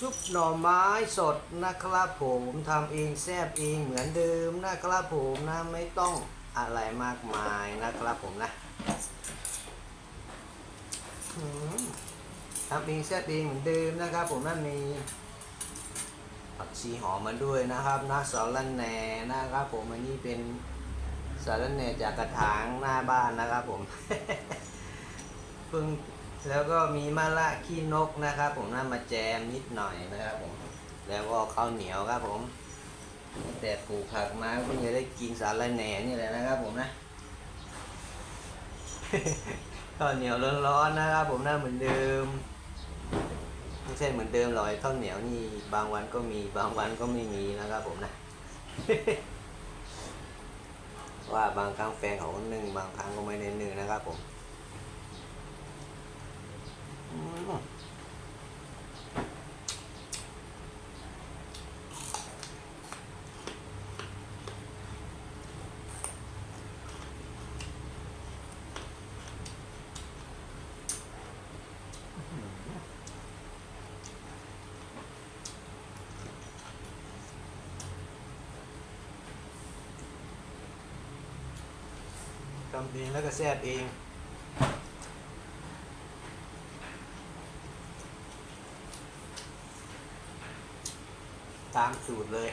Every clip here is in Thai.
ซุปหน่อไม้สดนะครับผมทำเองแซ่บเองเหมือนเดิมนะครับผมนะไม่ต้องอะไรมากมายนะครับผมนะทำเองแซ่บเองเหมือนเดิมนะครับ ผมนั่นมีผักชีหอมมาด้วยนะครับนะสาระแหน่นะครับ ผมอันนี้เป็นสาระแหน่จากกระถางหน้าบ้านนะครับ ผมเพิ่ง แล้วก็มีมะละขี้นกนะครับ ผมน่ามาแจมนิดหน่อยนะครับผม แล้วก็ข้าวเหนียวครับผมแต่ปลูกผักมาเพิ่งจะได้กินสาระแหน่นี่แหละนะครับผมนะข้าวเหนียวร้อนๆนะครับ ผมน่าเหมือนเดิมไม่ใช่เหมือนเดิมหรอกไอ้ข้าวเหนียวนี่บางวันก็มีบางวันก็ไม่มีนะครับ ผมนะ ว่าบางครั้งแฟนเขาก็นึ่งบางครั้งก็ไม่ได้นึ่งนะครับ ผม ทำเองแล้วก็แซ่บเอง ตามสูตรเลย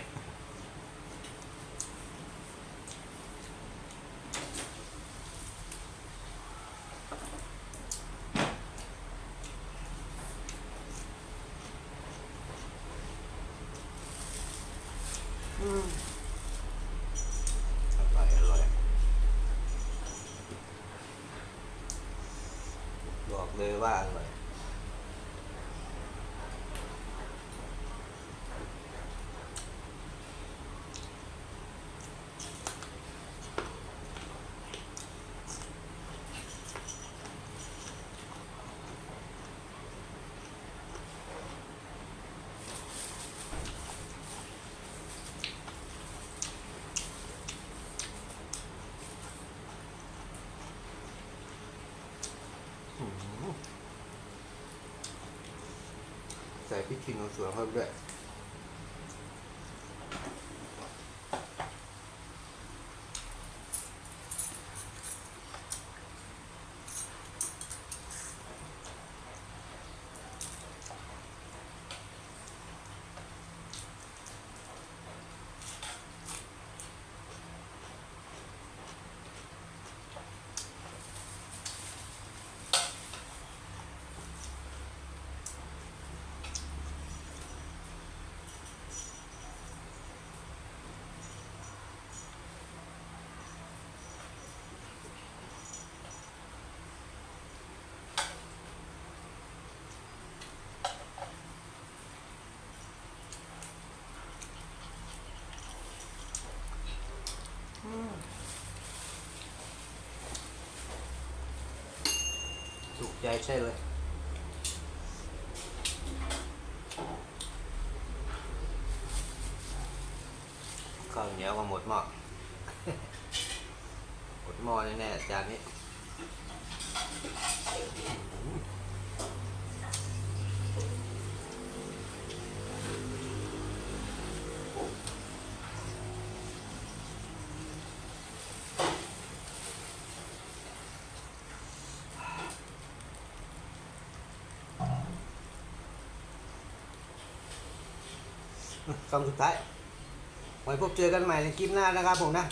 อืม อร่อยอร่อย บอกเลยว่าอร่อย อืม ใส่พริกขี้หนูสวนเข้าไปด้วย ถูกใจใช่เลยข้าวเหนียวก็หมดหม้อหมดหม้อแน่ๆจานนี้ คำสุดท้ายไว้พบเจอกันใหม่ในคลิปหน้านะครับผมนะ